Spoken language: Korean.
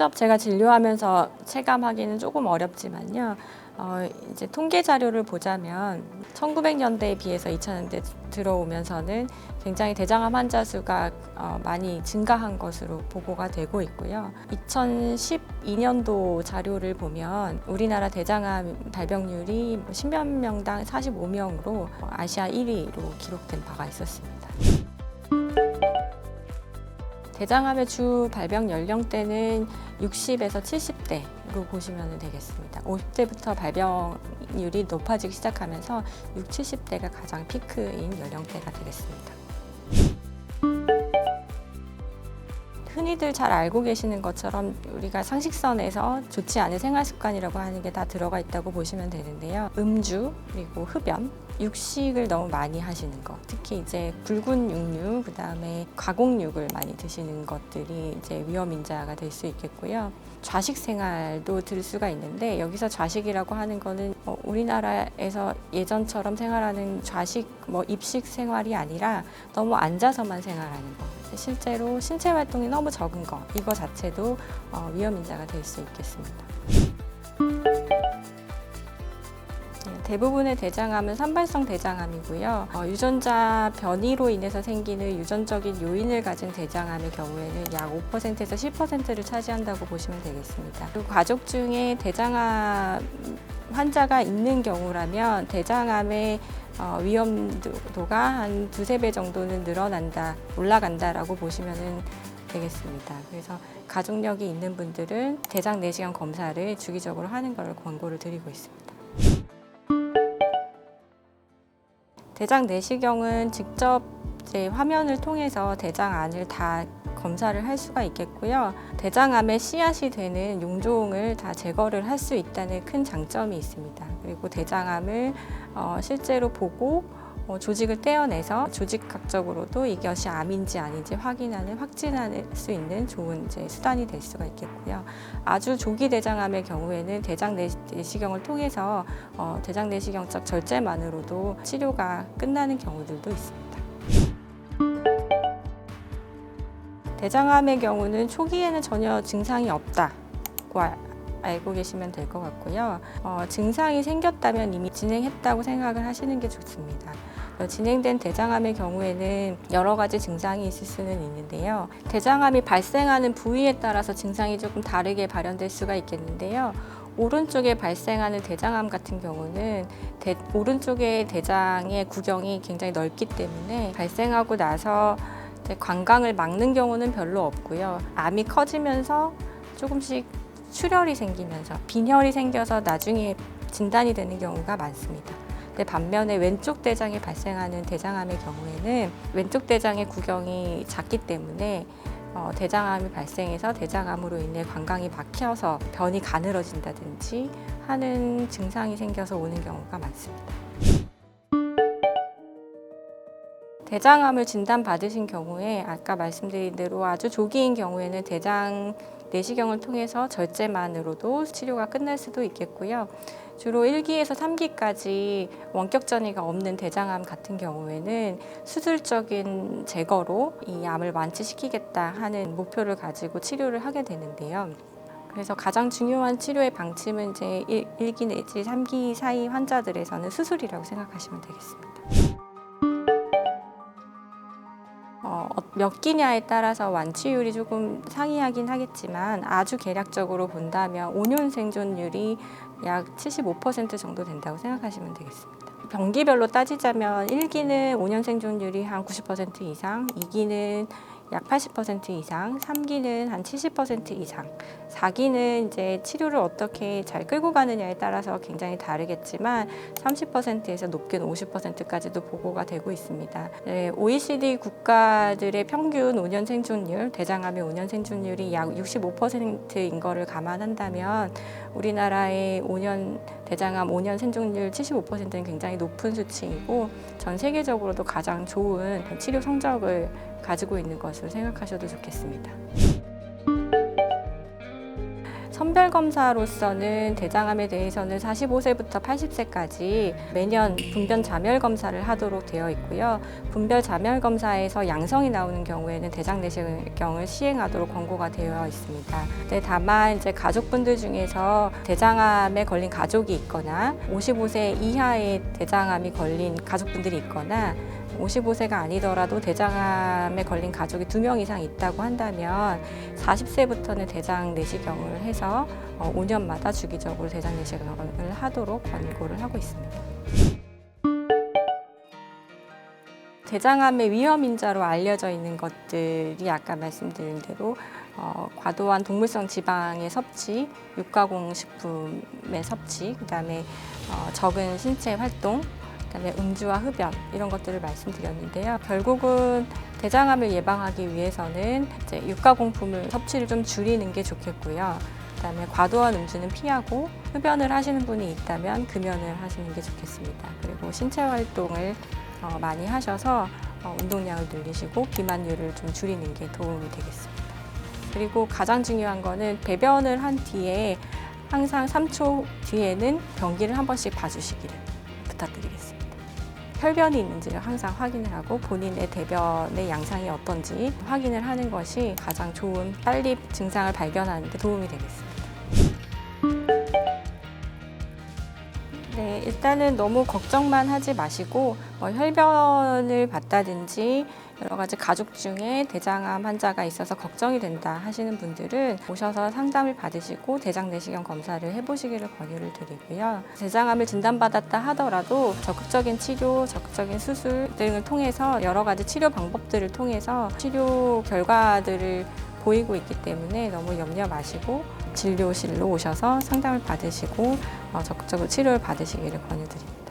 직접 제가 진료하면서 체감하기는 조금 어렵지만요. 어, 이제 통계 자료를 보자면 1900년대에 비해서 2000년대 들어오면서는 굉장히 대장암 환자 수가 어, 많이 증가한 것으로 보고가 되고 있고요. 2012년도 자료를 보면 우리나라 대장암 발병률이 뭐 10몇 명당 45명으로 아시아 1위로 기록된 바가 있었습니다. 대장암의 주 발병 연령대는 60에서 70대로 보시면 되겠습니다. 50대부터 발병률이 높아지기 시작하면서 6, 70대가 가장 피크인 연령대가 되겠습니다. 흔히들 잘 알고 계시는 것처럼 우리가 상식선에서 좋지 않은 생활 습관이라고 하는 게 다 들어가 있다고 보시면 되는데요. 음주 그리고 흡연, 육식을 너무 많이 하시는 것, 특히 이제 굵은 육류, 그 다음에 가공육을 많이 드시는 것들이 이제 위험 인자가 될 수 있겠고요. 좌식 생활도 들 수가 있는데 여기서 좌식이라고 하는 거는 어, 우리나라에서 예전처럼 생활하는 좌식 뭐 입식 생활이 아니라 너무 앉아서만 생활하는 거. 실제로 신체 활동이 너무 적은 거 이거 자체도 어, 위험 인자가 될 수 있겠습니다. 네, 대부분의 대장암은 산발성 대장암이고요. 어, 유전자 변이로 인해서 생기는 유전적인 요인을 가진 대장암의 경우에는 약 5%에서 10%를 차지한다고 보시면 되겠습니다. 그리고 가족 중에 대장암 환자가 있는 경우라면 대장암의 어, 위험도가 한 두세 배 정도는 늘어난다, 올라간다라고 보시면 되겠습니다. 그래서 가족력이 있는 분들은 대장 내시경 검사를 주기적으로 하는 걸 권고를 드리고 있습니다. 대장 내시경은 직접 이제 화면을 통해서 대장 안을 다 검사를 할 수가 있겠고요. 대장암의 씨앗이 되는 용종을 다 제거를 할 수 있다는 큰 장점이 있습니다. 그리고 대장암을 어, 실제로 보고 어, 조직을 떼어내서 조직학적으로도 이것이 암인지 아닌지 확인하는 확진할 수 있는 좋은 이제 수단이 될 수가 있겠고요. 아주 조기 대장암의 경우에는 대장 내- 내시경을 통해서 어, 대장 내시경적 절제만으로도 치료가 끝나는 경우들도 있습니다. 대장암의 경우는 초기에는 전혀 증상이 없다고 아- 알고 계시면 될 것 같고요. 어, 증상이 생겼다면 이미 진행했다고 생각을 하시는 게 좋습니다. 어, 진행된 대장암의 경우에는 여러 가지 증상이 있을 수는 있는데요. 대장암이 발생하는 부위에 따라서 증상이 조금 다르게 발현될 수가 있겠는데요. 오른쪽에 발생하는 대장암 같은 경우는 대- 오른쪽의 대장의 구경이 굉장히 넓기 때문에 발생하고 나서 관광을 막는 경우는 별로 없고요. 암이 커지면서 조금씩 출혈이 생기면서 빈혈이 생겨서 나중에 진단이 되는 경우가 많습니다. 근데 반면에 왼쪽 대장에 발생하는 대장암의 경우에는 왼쪽 대장의 구경이 작기 때문에 어, 대장암이 발생해서 대장암으로 인해 관광이 막혀서 변이 가늘어진다든지 하는 증상이 생겨서 오는 경우가 많습니다. 대장암을 진단받으신 경우에 아까 말씀드린 대로 아주 조기인 경우에는 대장 내시경을 통해서 절제만으로도 치료가 끝날 수도 있겠고요. 주로 1기에서 3기까지 원격 전이가 없는 대장암 같은 경우에는 수술적인 제거로 이 암을 완치시키겠다 하는 목표를 가지고 치료를 하게 되는데요. 그래서 가장 중요한 치료의 방침은 이제 1, 기 내지 3기 사이 환자들에서는 수술이라고 생각하시면 되겠습니다. 몇 기냐에 따라서 완치율이 조금 상이하긴 하겠지만 아주 개략적으로 본다면 5년 생존율이 약 75% 정도 된다고 생각하시면 되겠습니다. 병기별로 따지자면 1기는 5년 생존율이 한 90% 이상, 2기는 약 80% 이상, 3기는 한 70% 이상, 4기는 이제 치료를 어떻게 잘 끌고 가느냐에 따라서 굉장히 다르겠지만 30%에서 높게는 50%까지도 보고가 되고 있습니다. 네, OECD 국가들의 평균 5년 생존율, 대장암의 5년 생존율이 약 65%인 거를 감안한다면 우리나라의 5년 대장암 5년 생존율 75%는 굉장히 높은 수치이고 전 세계적으로도 가장 좋은 치료 성적을 가지고 있는 것으로 생각하셔도 좋겠습니다. 선별 검사로서는 대장암에 대해서는 45세부터 80세까지 매년 분변 자멸 검사를 하도록 되어 있고요. 분별 자멸 검사에서 양성이 나오는 경우에는 대장 내시경을 시행하도록 권고가 되어 있습니다. 네, 다만 이제 가족분들 중에서 대장암에 걸린 가족이 있거나 55세 이하의 대장암이 걸린 가족분들이 있거나 55세가 아니더라도 대장암에 걸린 가족이 두 명 이상 있다고 한다면 40세부터는 대장 내시경을 해서 어, 5년마다 주기적으로 대장 내시경을 하도록 권고를 하고 있습니다. 대장암의 위험 인자로 알려져 있는 것들이 아까 말씀드린 대로 어, 과도한 동물성 지방의 섭취, 육가공 식품의 섭취, 그다음에 어, 적은 신체 활동, 그다음에 음주와 흡연 이런 것들을 말씀드렸는데요. 결국은 대장암을 예방하기 위해서는 이제 육가공품을 섭취를 좀 줄이는 게 좋겠고요. 그다음에 과도한 음주는 피하고 흡연을 하시는 분이 있다면 금연을 하시는 게 좋겠습니다. 그리고 신체 활동을 어, 많이 하셔서 어, 운동량을 늘리시고 비만율을 좀 줄이는 게 도움이 되겠습니다. 그리고 가장 중요한 거는 배변을 한 뒤에 항상 3초 뒤에는 변기를 한 번씩 봐주시기를 부탁드리겠습니다. 혈변이 있는지를 항상 확인을 하고 본인의 대변의 양상이 어떤지 확인을 하는 것이 가장 좋은 빨리 증상을 발견하는 데 도움이 되겠습니다. 네, 일단은 너무 걱정만 하지 마시고 뭐 혈변을 봤다든지 여러 가지 가족 중에 대장암 환자가 있어서 걱정이 된다 하시는 분들은 오셔서 상담을 받으시고 대장 내시경 검사를 해보시기를 권유를 드리고요. 대장암을 진단받았다 하더라도 적극적인 치료, 적극적인 수술 등을 통해서 여러 가지 치료 방법들을 통해서 치료 결과들을 보이고 있기 때문에 너무 염려 마시고 진료실로 오셔서 상담을 받으시고 어, 적극적으로 치료를 받으시기를 권유드립니다.